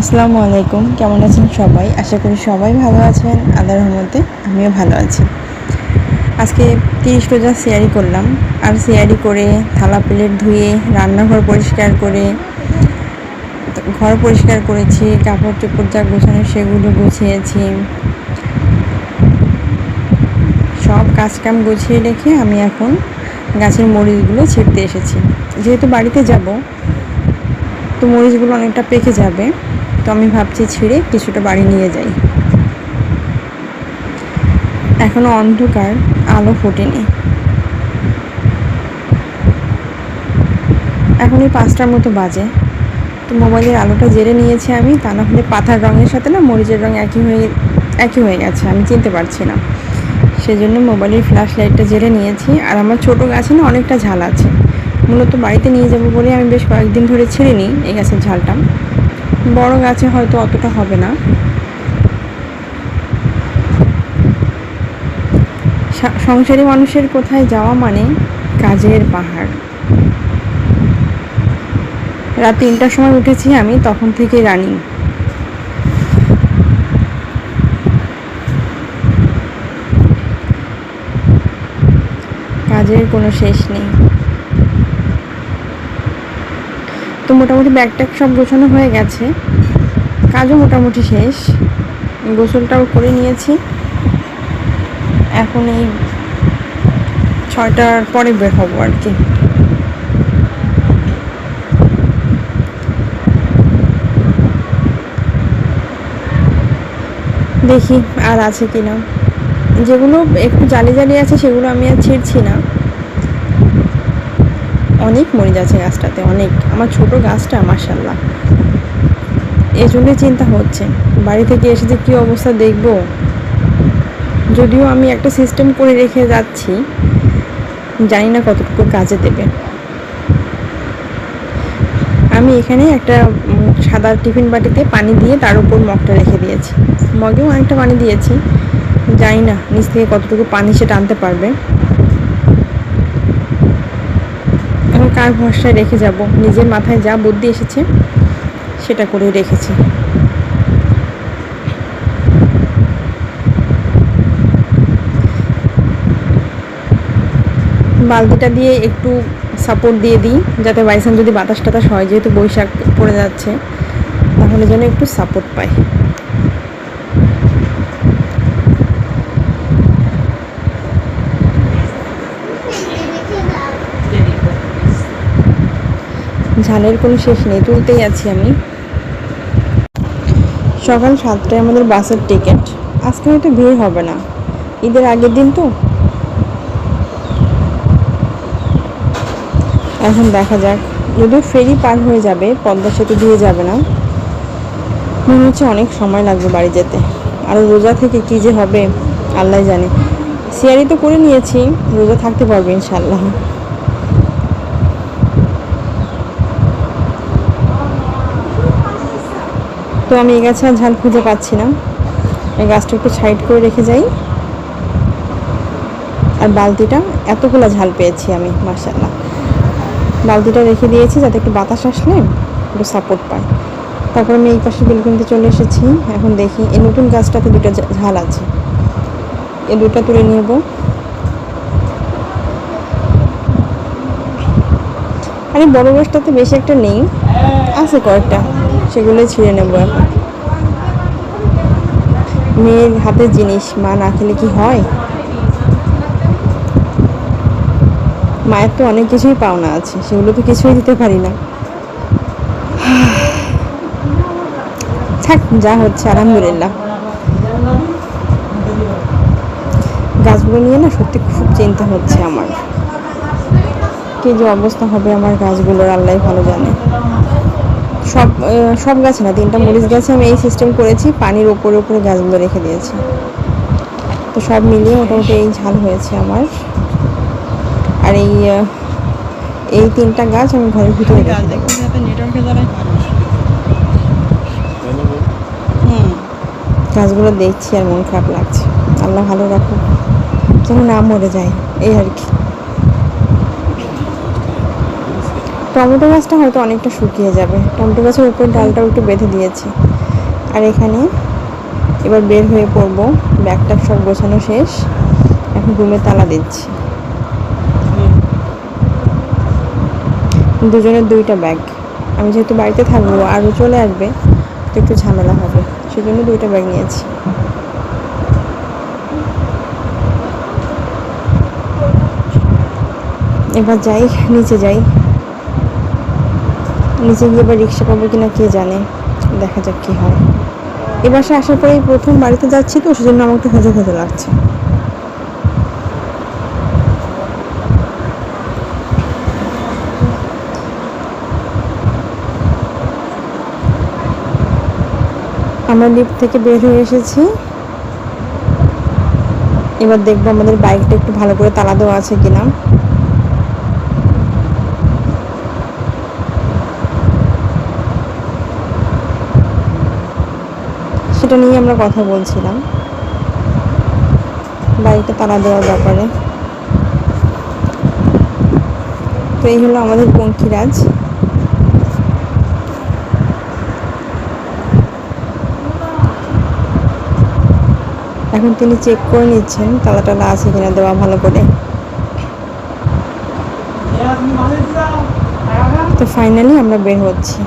আসসালামু আলাইকুম। কেমন আছেন সবাই? আশা করি সবাই ভালো আছেন। আল্লাহর রহমতে আমিও ভালো আছি। আজকে তিরিশ রোজা সিয়ারি করলাম। আর সিয়ারি করে থালা প্লেট ধুয়ে, রান্নাঘর পরিষ্কার করে, ঘর পরিষ্কার করেছি, কাপড় চোপড় যা গোছানো সেগুলো গুছিয়েছি। সব কাজকাম গুছিয়ে রেখে আমি এখন গাছের মরিচগুলো ছিঁড়তে এসেছি। যেহেতু বাড়িতে যাব, তো মরিচগুলো অনেকটা পেকে যাবে। তো আমি ভাবছি ছিঁড়ে কিছুটা বাড়ি নিয়ে যাই। এখনও অন্ধকার, আলো ফোটেনি। এখন এই পাঁচটার মতো বাজে। তো মোবাইলের আলোটা জেরে নিয়েছি আমি, তা না হলে পাতার রঙের সাথে না মরিচের রঙ একই হয়ে একই হয়ে গেছে, আমি চিনতে পারছি না। সেজন্য মোবাইলের ফ্ল্যাশ লাইটটা জেরে নিয়েছি, আর আমার ছোটো গাছে না অনেকটা ঝাল আছে। মূলত বাড়িতে নিয়ে যাব বলে আমি বেশ কয়েকদিন ধরে ছেড়ে নিই এই গাছের ঝালটা। বড় গাছে হয়তো অতটা হবে না। সংসারী মানুষের কোথায় যাওয়া মানে কাজের পাহাড়। রাত তিনটার সময় উঠেছি আমি, তখন থেকে রানিং। কাজের কোনো শেষ নেই। তো মোটামুটি ব্যাগ ট্যাগ সব গোছানো হয়ে গেছে। কাজও মোটামুটি শেষ। গোসলটাও করে নিয়েছি। এখন এই ছয়টার পরে বের হব আর কি। দেখি আর আছে কি না যেগুলো একটু জালি জালি আছে, সেগুলো আমি আর ছিঁড়ছি না। অনেক মরিচ আছে গাছটাতে, অনেক। আমার ছোট গাছটা মার্শাল্লাহ এই জন্যই চিন্তা হচ্ছে। বাড়ি থেকে এসে যে কী অবস্থা দেখব? যদিও আমি একটা সিস্টেম করে রেখে যাচ্ছি, জানি না কতটুকু কাজে দেবে। আমি এখানে একটা সাদা টিফিন বাটিতে পানি দিয়ে তার উপর মগটা রেখে দিয়েছি। মগেও অনেকটা পানি দিয়েছি। জানি না নিচ থেকে কতটুকু পানি সেটা আনতে পারবে এখন কার ভরসায় রেখে যাব? নিজের মাথায় যা বুদ্ধি এসেছে, সেটা করে রেখেছি। বালতিটা দিয়ে একটু সাপোর্ট দিয়ে দিই, যাতে বাইসান যদি বাতাস টাতাস হয়, যেহেতু বৈশাখ পড়ে যাচ্ছে, তাহলে যেন একটু সাপোর্ট পায়। ঝালের কোনো শেষ নেই, তুলতেই আছি আমি। সকাল সাতটায় আমাদের বাসের টিকিট। আজকে হয়তো ভিড় হবে না। ঈদের আগের দিন তো। এখন দেখা যাক। যদিও ফেরি পার হয়ে যাবে, পদ্মা সেতু দিয়ে যাবে না। মনে হচ্ছে অনেক সময় লাগবে বাড়ি যেতে। আর রোজা থেকে কী যে হবে আল্লাহ জানে। সিয়ারি তো করে নিয়েছি, রোজা থাকতে পারবে ইনশাল্লাহ তো আমি এই গাছে ঝাল খুঁজে পাচ্ছি না। এই গাছটা একটু সাইড করে রেখে যাই। আর বালতিটা, এতগুলো ঝাল পেয়েছি আমি মার্শাল্লাহ বালতিটা রেখে দিয়েছি যাতে একটু বাতাস আসলে একটু সাপোর্ট পায়। তারপর আমি এই পাশে কিনতে চলে এসেছি। এখন দেখি, এই নতুন গাছটাতে দুটো ঝাল আছে। এই দুটো তুলে নেব। আরে বড় গাছটাতে বেশি একটা নেই, আছে কয়েকটা। সেগুলোই ছিঁড়ে নেব। মেয়ের হাতের জিনিস, মা না খেলে কি হয়? মায়ের তো অনেক কিছুই পাওনা আছে, সেগুলো তো কিছুই দিতে পারি না। থাক, যা হচ্ছে, আলহামদুলিল্লাহ। গাছগুলো নিয়ে না সত্যি খুব চিন্তা হচ্ছে আমার। কি যে অবস্থা হবে আমার গাছগুলোর আল্লাহ ভালো জানে। সব সব গাছ না তিনটা মরিচ গাছে আমি এই সিস্টেম করেছি পানির ওপরে ওপরে গাছগুলো রেখে দিয়েছি। তো সব মিলিয়ে মোটামুটি এই ঝাল হয়েছে আমার। আর এই এই তিনটা গাছ আমি ঘরের ভিতরে রেখে দেবো। গাছগুলো দেখছি আর মন খারাপ লাগছে। আল্লাহ ভালো রাখো যেন না মরে যায় এই আর কি তো টমেটো গাছটা হয়তো অনেকটা শুকিয়ে যাবে। টমেটো গাছের উপর ডালটাও একটু বেঁধে দিয়েছি। আর এখানে এবার বের হয়ে পড়ব। ব্যাগটা সব গোছানো শেষ। এখন রুমে তালা দিচ্ছি। দুজনের দুইটা ব্যাগ। আমি যেহেতু বাড়িতে থাকব, আরও চলে আসবে, তো একটু ঝামেলা হবে। সেজন্য দুইটা ব্যাগ নিয়েছি। এবার যাই, নিচে যাই। নিচে গিয়ে এবার রিক্সা পাবো কিনা কে জানে? দেখা যাক কি হয়। এ বাসে আসার পরেই প্রথম বাড়িতে যাচ্ছি তো, সেজন্য আমার একটু খোঁজো খোঁজো লাগছে। আমরা লিফট থেকে বের হয়ে এসেছি। এবার দেখব আমাদের বাইকটা একটু ভালো করে তালা দেওয়া আছে কিনা। সেটা নিয়ে আমরা কথা বলছিলাম। বাইকটা তালা দেওয়ার ব্যাপারে। তো এই হলো আমাদের পঙ্খিরাজ। এখন তিনি চেক করে নিচ্ছেন তালা টালা আছে কিনা দেওয়া ভালো করে। তো ফাইনালি আমরা বের হচ্ছি।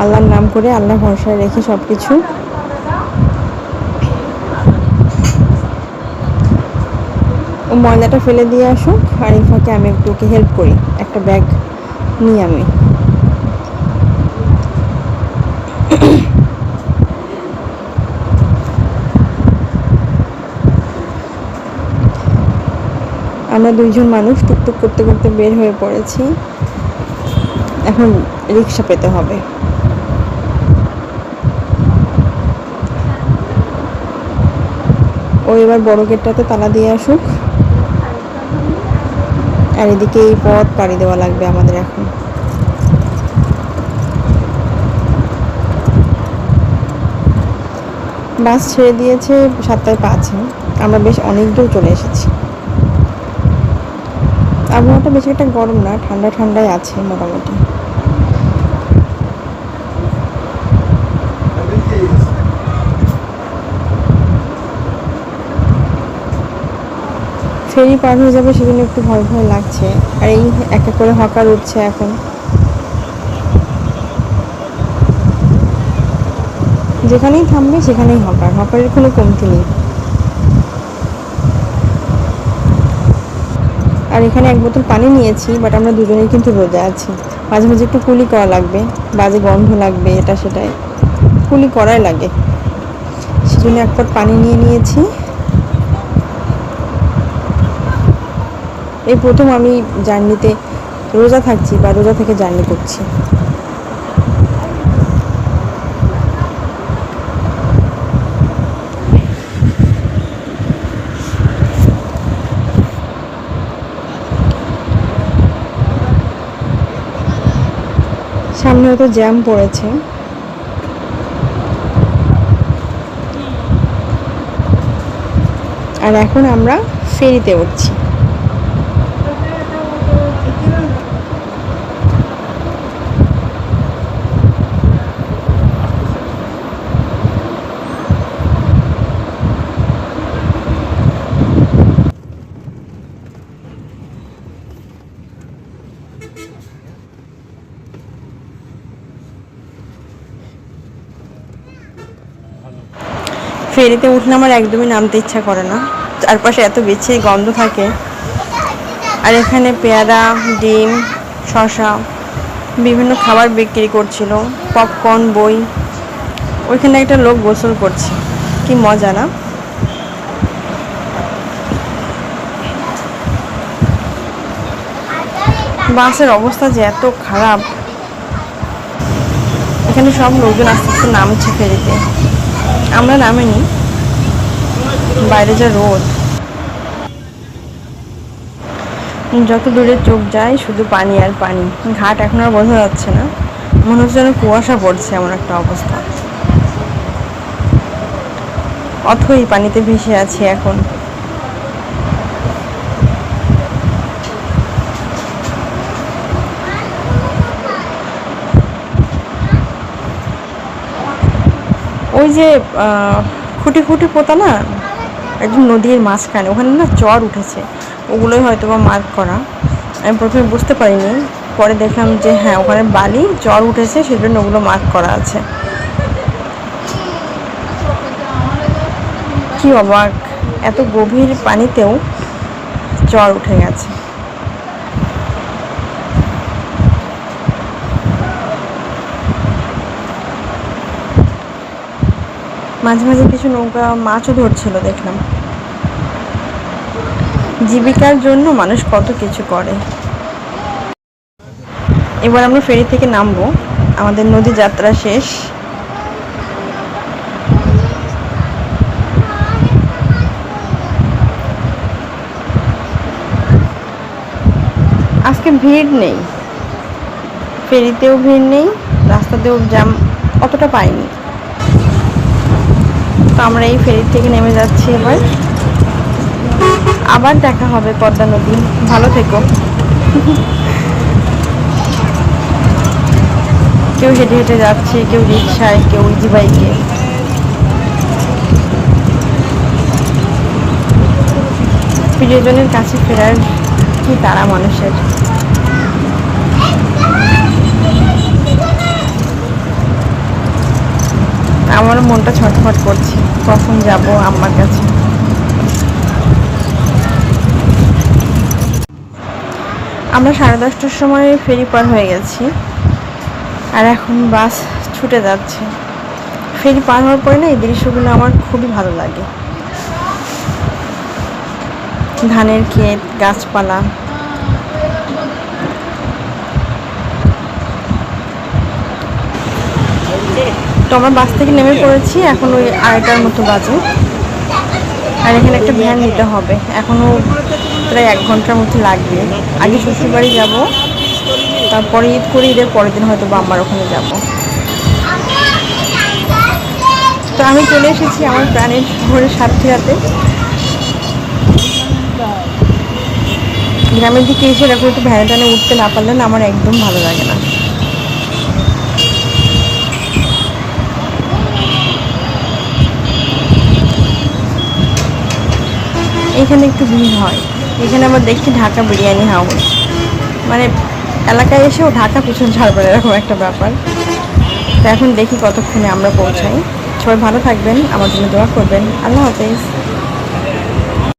আল্লাহর নাম করে আল্লাহ ভরসায় রেখে সব কিছু ও ময়লাটা ফেলে দিয়ে আসুক, আর আমি একটু ওকে হেল্প করি, একটা ব্যাগ নিই আমি। আমরা দুইজন মানুষ টুকটুক করতে করতে বের হয়ে পড়েছি। এখন রিক্সা পেতে হবে। ও এবার বড় গেটটাতে তালা দিয়ে আসুক। আর এদিকে এই পথ পাড়ি দেওয়া লাগবে আমাদের এখন। বাস ছেড়ে দিয়েছে সাতটায় পাঁচে। আমরা বেশ অনেক দূর চলে এসেছি। আবহাওয়াটা বেশি একটা গরম না, ঠান্ডা ঠান্ডাই আছে মোটামুটি। ফেরি পার হয়ে যাবে সেজন্য একটু ভয় ভয় লাগছে। আর এই এক এক করে হকার উঠছে এখন। যেখানেই থামবে সেখানেই হকার। হকারের কোনো কমতি নেই। আর এখানে এক বোতল পানি নিয়েছি বাট আমরা দুজনেই কিন্তু রোজা আছি। মাঝে মাঝে একটু কুলি করা লাগবে। বাজে গন্ধ লাগবে, এটা সেটাই। কুলি করাই লাগে। সেজন্য এক পানি নিয়ে নিয়েছি। এই প্রথম আমি জার্নিতে রোজা থাকছি বা রোজা থেকে জার্নি করছি। সামনে হয়তো জ্যাম পড়েছে। আর এখন আমরা ফেরিতে উঠছি। ফেরিতে উঠলে আমার একদমই নামতে ইচ্ছা করে না। চারপাশে এত বেছে গন্ধ থাকে। আর এখানে পেয়ারা, ডিম শশা বিভিন্ন খাবার বিক্রি করছিল। পপকর্ন, বই। ওইখানে একটা লোক গোসল করছে। কি মজা না? বাসের অবস্থা যে এত খারাপ। এখানে সব লোকজন আস্তে আস্তে নামছে ফেরিতে। আমরা নামিনি। বাইরে যা রোদ। যত দূরে চোখ যায়, শুধু পানি আর পানি। ঘাট এখন আর বোঝা যাচ্ছে না। মনে হচ্ছে যেন কুয়াশা পড়ছে এমন একটা অবস্থা। অথই পানিতে ভেসে আছে এখন। ওই যে খুঁটি খুঁটি পোতা না, একদম নদীর মাঝখানে, ওখানে না চর উঠেছে, ওগুলোই হয়তো বা মার্ক করা। আমি প্রথমে বুঝতে পারিনি, পরে দেখলাম যে হ্যাঁ ওখানে বালি, চর উঠেছে, সেজন্য ওগুলো মার্ক করা আছে। কি অবাক, এত গভীর পানিতেও চর উঠে গেছে। মাঝে মাঝে কিছু নৌকা মাছও ধরছিল দেখলাম। জীবিকার জন্য মানুষ কত কিছু করে। এবার আমরা ফেরি থেকে নামবো। আমাদের নদী যাত্রা শেষ। আজকে ভিড় নেই। ফেরিতেও ভিড় নেই, রাস্তাতেও জ্যাম অতটা পাইনি। তো আমরা এই ফেরি থেকে নেমে যাচ্ছি এবার। আবার দেখা হবে পদ্মা নদী। ভালো থেকো। কেউ হেঁটে হেঁটে যাচ্ছে, কেউ রিক্সায় কেউ ইজি বাইকে প্রিয়জনের কাছে ফেরার কি তারা মানুষের? আমার মনটা ছটফট করছে। কখন যাব আমার কাছে? আমরা সাড়ে দশটার সময় ফেরি পার হয়ে গেছি। আর এখন বাস ছুটে যাচ্ছে। ফেরি পার হওয়ার পরে না এই দৃশ্যগুলো আমার খুবই ভালো লাগে। ধানের ক্ষেত, গাছপালা তো আমরা বাস থেকে নেমে পড়েছি এখন ওই আড়াইটার মতো বাজে। আর এখানে একটা ভ্যান নিতে হবে এখনও প্রায় এক ঘণ্টার মতো লাগবে। আগে শ্বশুরবাড়ি যাব তারপরে ঈদ করে ঈদের পরের দিন হয়তো বা আমার ওখানে যাব। তো আমি চলে এসেছি আমার প্রাণের ভোরের শহরের সাতক্ষীরাতে গ্রামের দিকে এসে এরকম একটু ভ্যানে ট্যানে উঠতে না পারলে না আমার একদম ভালো লাগে না। এখানে একটু ভিড় হয়। এখানে আবার দেখছি ঢাকা বিরিয়ানি হাউস। মানে এলাকায় এসেও ঢাকা পিছন ছাড়বে এরকম একটা ব্যাপার। তো এখন দেখি কতক্ষণে আমরা পৌঁছাই। সবাই ভালো থাকবেন, আমার জন্য দোয়া করবেন। আল্লাহ হাফেজ।